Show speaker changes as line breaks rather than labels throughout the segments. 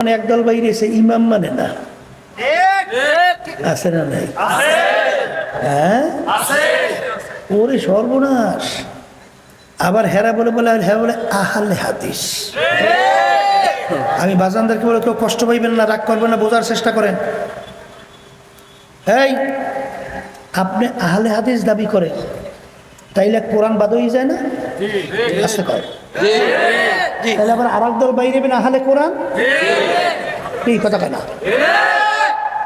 মানে একদল বাইরে এসে ইমাম মানে না। আছে না নাই? হ্যাঁ? ওরে সর্বনাশ। আবার হেরা বলে বলে আর হেরা বলে আহালে হাদিস। আমি বাজানদেরকে বলে কেউ কষ্ট পাইবেন না রাগ করবেন না বোঝার চেষ্টা করেন। এই আপনি আহলে হাদিস দাবি করেন। তাইলে কোরআন বাদ হয়ে যায় না? আস্তে কর তাহলে আবার আর দল বাইরে না হালে কোরআন? কি কথা কেন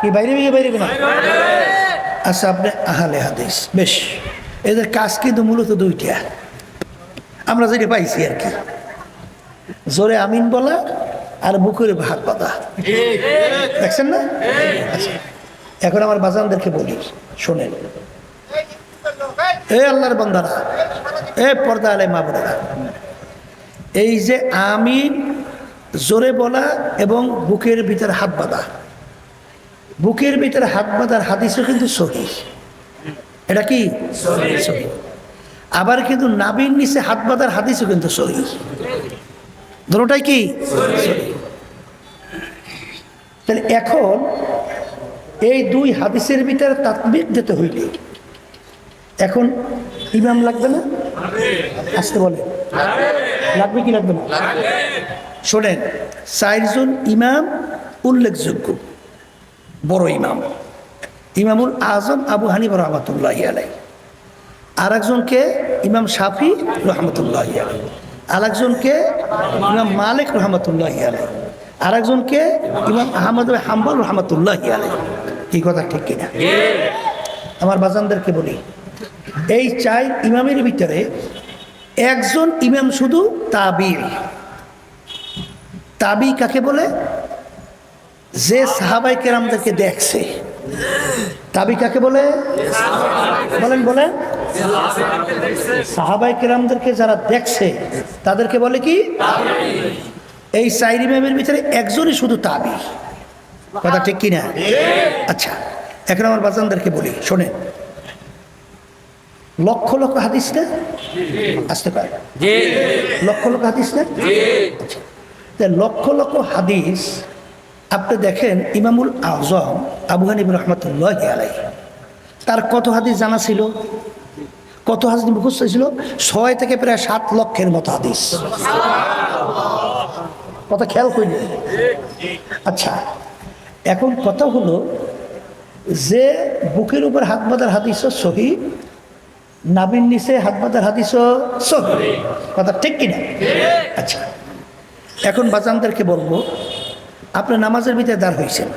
কি বাইরে বাইরে না আচ্ছা আপনি আহলে হাদিস। বেশ। এদের কাজ কিন্তু মূলত দুইটা। আমরা যেটা পাইছি আর কি। জোরে আমিন বলা আর বুকের ভাগ বাঁধা। দেখছেন না? আচ্ছা এখন আমার বাজানদেরকে বলি শোনেন। এ আল্লাহর বন্দারা এ পর্দা আলে মা বোনেরা। এই যে আমিন জোরে বলা এবং বুকের ভিতরে হাত বাঁধা। বুকের ভিতরে হাত বাঁধার হাদিসও কিন্তু সহি। এটা কি? সহি। আবার কিন্তু নাবির নিচে হাত বাঁধার হাদিসও কিন্তু সহি। দুটোটাই কি। তাহলে এখন এই দুই হাদিসের ভিতরে তাৎবিক দিতে হইলে এখন ইমাম লাগবে না? আসতে বলে লাগবে কি লাগবে না? শোনেন চারজন ইমাম উল্লেখযোগ্য বড় ইমাম। ইমামুল আজম আবু হানিফ রহমতুল্লাহ আলাই আর একজনকে ইমাম শাফি রহমতুল্লাহ আলাই আর একজনকে ইমাম মালিক রহমতুল্লাহ আলাই আর একজনকে ইমাম আহমদ হাম্বল রহমতুল্লাহ আলাই এই কথা ঠিক কিনা? আমার বাজানদেরকে বলি এই চাই ইমামের ভিতরে একজন ইমাম শুধু তাবি। তাবি কাকে বলে? যে সাহাবাই কেরামদেরকে দেখছে। তাবি কাকে বলে? বলেন বলেন। সাহাবাই কেরামদেরকে যারা দেখছে, তাদেরকে বলে কি? এই চাইর ইমামের ভিতরে একজনই শুধু তাবি। কথা ঠিক কিনা? আচ্ছা এখন আমার বাজানদেরকে বলি, শোনেন। লক্ষ লক্ষ হাদিস না? আসতে পারে। লক্ষ লক্ষ হাদিস না? আচ্ছা। লক্ষ লক্ষ হাদিস আপনি দেখেন ইমামুল আজম আবু হানিব রহমতুল্লাহ আলাই তার কত হাদিস জানা ছিল? কত হাদিস মুখস্থ ছিল? ছয় থেকে প্রায় সাত লক্ষের মতো হাদিস। কথা খেয়াল করিনি। আচ্ছা এখন কথা হলো যে বুকের উপর হাত বাঁধার হাদিস সহি নাবিন নিচে হাত বাঁধার হাদিস সহি। কথা ঠিক কিনা? আচ্ছা এখন বাজানদেরকে বলব আপনার নামাজের ভিতরে দাঁড় হয়েছেন।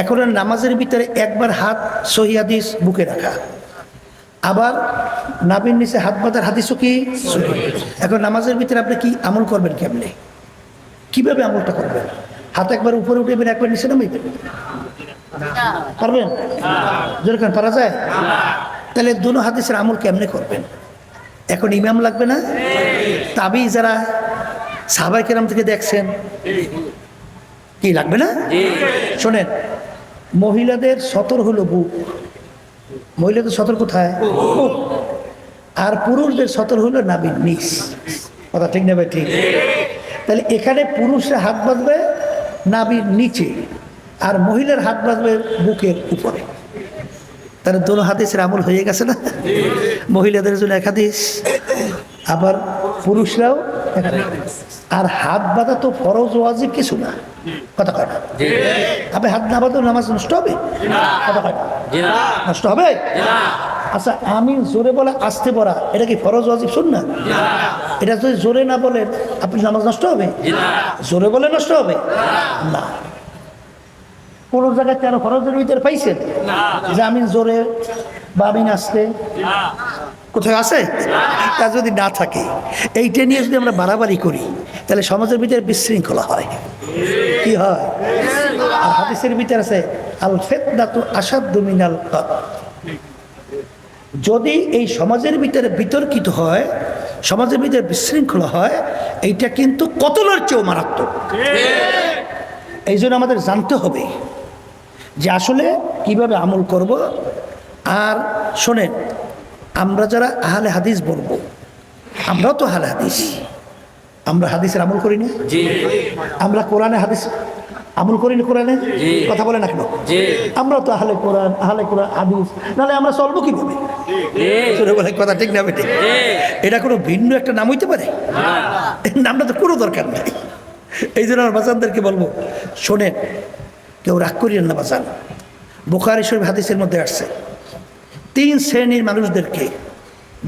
এখন নামাজের ভিতরে একবার হাত সহি হাদিস বুকে রাখা। আবার নাবিন নিচে হাত বাঁধার হাদিসও কি। এখন নামাজের ভিতরে আপনি কি আমল করবেন কেমনে? কীভাবে আমলটা করবেন? হাত একবার উপরে উঠেবেন একবার নিচে নামাইবেন পারবেন? যেরকম পারা যায়? তাহলে দুনো হাদিসের আমল কেমনে করবেন? এখন ইমাম লাগবে না? তাবি যারা সাহাবাই কেরাম থেকে দেখছেন কি লাগবে না? শোনেন মহিলাদের সতর হলো বুক। মহিলাদের সতর কোথায়? আর পুরুষদের সতর হলো নাবির নিস কথা ঠিক নেবে ঠিক? তাহলে এখানে পুরুষরা হাত বাঁধবে নাবির নিচে আর মহিলার হাত বাঁধবে বুকের উপরে। তাহলে দোনো হাদিসের আমল হয়ে গেছে না? মহিলাদের জন্য এক হাদিস আবার পুরুষরাও আর হাত বাঁধা তো ফরজ ওয়াজিব কিছু না। কথা কয় না? আপনি হাত না বাঁধো নামাজ নষ্ট হবে? কথা কয় না? নষ্ট হবে? আচ্ছা আমি জোরে বলে আসতে পড়া এটা কি ফরজ ওয়াজিব শুন না। এটা যদি জোরে না বলেন আপনি নামাজ নষ্ট হবে? জোরে বলে নষ্ট হবে? না। কোন জায়গায় তেরো ফরজের ভিতরে পাইছেন? যে আমি জোরে বা আমি আসতে কোথায় আছে? তা যদি না থাকে এইটা নিয়ে যদি আমরা বাড়াবাড়ি করি তাহলে সমাজের ভিতরে বিশৃঙ্খলা হয়। কি হয়? আর হাদিসের ভিতরে আছে আল ফেতনাতু আসাদ্দু মিনাল কত যদি এই সমাজের ভিতরে বিতর্কিত হয় সমাজের ভিতরে বিশৃঙ্খলা হয় এইটা কিন্তু কতলের চেয়েও মারাত্মক। এই জন্য আমাদের জানতে হবে যে আসলে কীভাবে আমল করব। আর শোনেন আমরা যারা আহলে হাদিস বলব আমরাও তো আহলে হাদিস। আমরা হাদিসের আমল করি না? আমরা কোরআনে হাদিস আমল করি না কোরআনে? কথা বলে না কেন? আমরা তো আহলে কোরআন আহলে কোরআন হাদিস নাহলে আমরা চলবো কীভাবে? কথা ঠিক না বেটে এটা কোনো ভিন্ন একটা নাম হইতে পারে? নামটা তো কোনো দরকার নাই। এই জন্য আমার বাচ্চাদেরকে বলব শোনেন কেউ রাগ করিয়েন না, বাজান। বোখারি শরীফ হাদিসের মধ্যে আসছে, তিন শ্রেণির মানুষদেরকে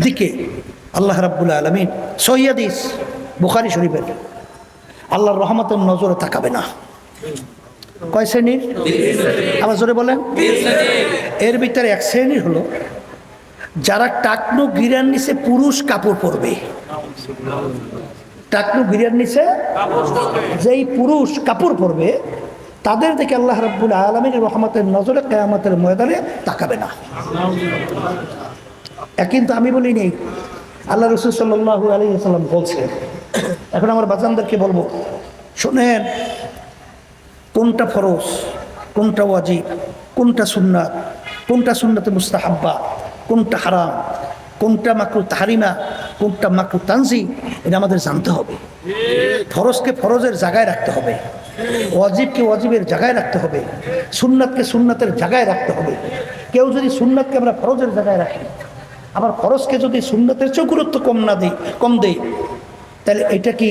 দিকে আল্লাহ রাব্বুল আলমিন সৈয়াদিস বোখারি শরীফের, আল্লাহর রহমতের নজরে তাকাবে না। কয় শ্রেণির? আবার জোরে বলেন। এর ভিতরে এক শ্রেণির হলো, যারা টাকনো গিরার নিচে পুরুষ কাপড় পরবে। টাকনো গিরার নিচে যেই পুরুষ কাপড় পরবে তাদের দেখে আল্লাহ রাব্বুল আলমীর রহমতের নজরে কেয়ামতের ময়দানে তাকাবে না। কিন্তু আমি বলি নেই, আল্লাহ রসুল সাল্লাহু আলী সাল্লাম বলছেন এখন আমার বাচ্চাদেরকে বলব, শোনেন, কোনটা ফরজ, কোনটা ওয়াজিব, কোনটা সুন্নাত, কোনটা সুন্নাতে মুস্তাহাব্বা, কোনটা হারাম, কোনটা মাকরু তাহারিমা, কোনটা মাকরু তানজি এটা আমাদের জানতে হবে। ফরজকে ফরজের জায়গায় রাখতে হবে। ওয়াজিবকে ওয়াজিবের জায়গায় রাখতে হবে সুন্নাতকে সুন্নাতের জায়গায় রাখতে হবে। কেউ যদি সুন্নাতকে আমরা ফরজের জায়গায় রাখি আবার ফরজকে যদি সুন্নাতের চেয়েও গুরুত্ব কম না দিই কম দেই তাহলে এটা কি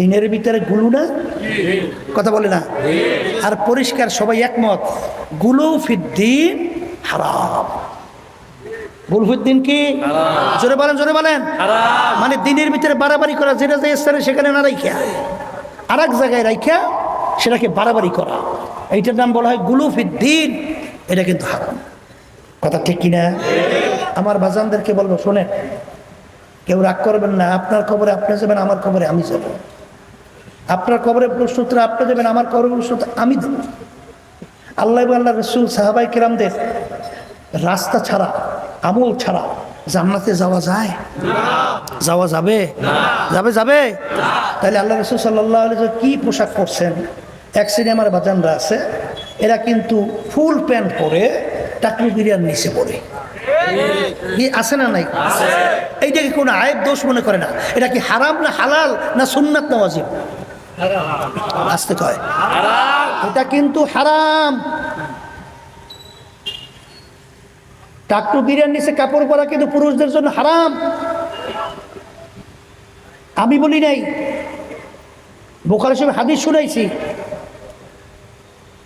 দিনের ভিতরে গুলু না? কথা বলে না? আর পরিষ্কার সবাই একমত গুলু ফিদ্দিন হারাম। গুলফুদ্দিন কি? জোরে বলেন জোরে বলেন। মানে দিনের ভিতরে বাড়াবাড়ি করা যেটা যে স্থানে সেখানে না রাইখা আর এক জায়গায় রাইখা সেটাকে বাড়াবাড়ি করা। এইটার নাম বলা হয় গুলুফিদ্দিন এটা কিন্তু হারাম। কথা ঠিক কিনা? আমার বাজানদেরকে বলব, শোনেন, কেউ রাগ করবেন না। আপনার খবরে আপনি যাবেন, আমার খবরে আমি যাব। আপনার কবরে প্রশ্নোত্তর আপনি দেবেন আমার কবরে প্রশ্নোত্তর আমি দেব আল্লাহ আল্লাহ রসুল সাহাবাই কিরামদের রাস্তা ছাড়া, আমল ছাড়া জান্নাতে যাওয়া যায়? যাওয়া যাবে? যাবে যাবে? তাহলে আল্লাহ রসুল সাল্লাহ কি পোশাক পরছেন? এক সিনেমার বাজানরা আছে এরা কিন্তু ফুল প্যান্ট পরে টাকলু বিরিয়ার নিচে পড়ে। কি আছে না নাই? এইটা কি কোনো আয়ের দোষ মনে করে না? এটা কি হারাম না হালাল না সুন্নাত না ওয়াজিব? আসতে কয়। এটা কিন্তু হারাম। টাকটু বিরিয়ার নিচে কাপড় পরা কিন্তু পুরুষদের জন্য হারাম। আমি বলি নাই বোকার হিসেবে হাদিস শুনাইছি।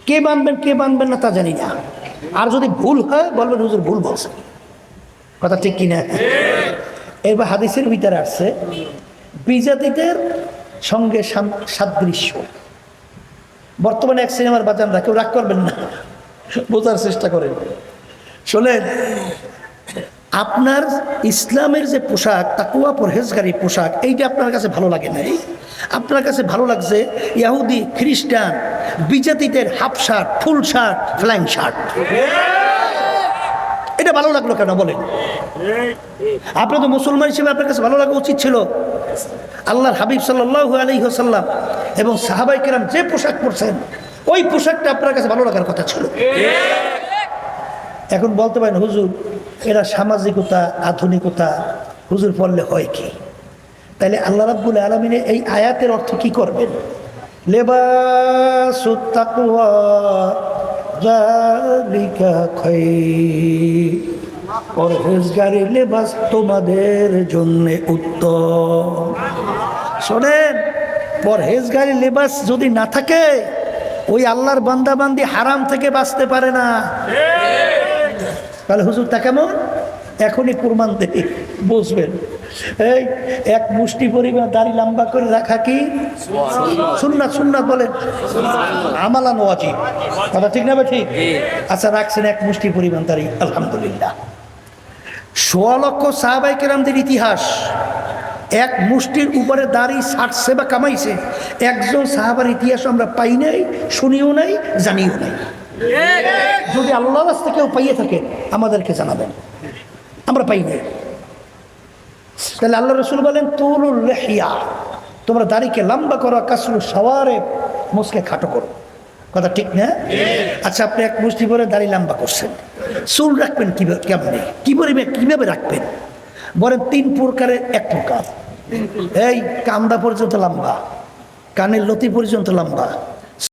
কে মানবেন কে মানবেন না তা জানি না। আর যদি ভুল হয়, বলবেন হুজুর ভুল বলছে। কথা ঠিক কিনা? এবার হাদিসের ভিতরে আসছে, বিজাতিদের সঙ্গে সাদৃশ্য। বর্তমানে এক সিনেমার বাজানরা কেউ রাগ করবেন না, বোঝার চেষ্টা করেন। শোনেন, আপনার ইসলামের যে পোশাক তাকুয়া পরহেজগারি পোশাক, এইটা আপনার কাছে ভালো লাগে নাই? আপনার কাছে ভালো লাগছে ইয়াহুদি, খ্রিস্টান, বিজাতিদের হাফ শার্ট, ফুল শার্ট, ফ্ল্যাং শার্ট? এটা ভালো লাগল কেন? বলেন। আপনার তো মুসলমান হিসেবে আপনার কাছে ভালো লাগা উচিত ছিল। আল্লাহর হাবিব সাল্লাহ আলী সাল্লাম এবং সাহাবাই কিরাম যে পোশাক পরছেন, ওই পোশাকটা আপনার কাছে ভালো লাগার কথা ছিল। এখন বলতে পারেন, হুজুর, এরা সামাজিকতা, আধুনিকতা, হুজুর পড়লে হয় কি? তাইলে আল্লাহ রাব্বুল আলমিনে এই আয়াতের অর্থ কি করবেন? লেবাস তোমাদের জন্য উত্তম। শোনেন, পরহেজগারি, লেবাস যদি না থাকে, ওই আল্লাহর বান্দাবান্দি হারাম থেকে বাঁচতে পারে না। তাহলে হুজুর তা কেমন? এখনই প্রমাণ দেই বুঝবেন। এই এক মুষ্টি পরিমাণ দাড়ি লম্বা করে রাখা কি? সুন্নাত সুন্নাত বলেন। আমালান ওয়াজিব কথা ঠিক না ঠিক? আচ্ছা রাখছেন এক মুষ্টি পরিমাণ দাড়ি। আলহামদুলিল্লাহ। সোয়া লক্ষ সাহাবাই কেরামদের ইতিহাস। এক মুষ্টির উপরে দাড়ি ছাড়ছে বা কামাইছে। একজন সাহাবার ইতিহাস আমরা পাই নাই শুনিও নাই জানিও নাই। যদি আল্লাহ রাস্তা কেউ পাইয়ে থাকে, আমাদেরকে জানাবেন। আমরা পাই নাই। তাহলে আল্লাহ রসুল বলেন, তুলুল রেহিয়া। তোমরা দাড়িকে লম্বা করো কাসরু সওয়ারে মুসকে খাটো করো। কথা ঠিক না? আচ্ছা আপনি এক মুষ্টি পরে দাড়ি লম্বা করছেন। চুল রাখবেন কীভাবে কেমনে? কীভাবে কীভাবে রাখবেন? বলেন, তিন প্রকারের এক প্রকার। এই কান্দা পর্যন্ত লম্বা, কানের লতি পর্যন্ত লম্বা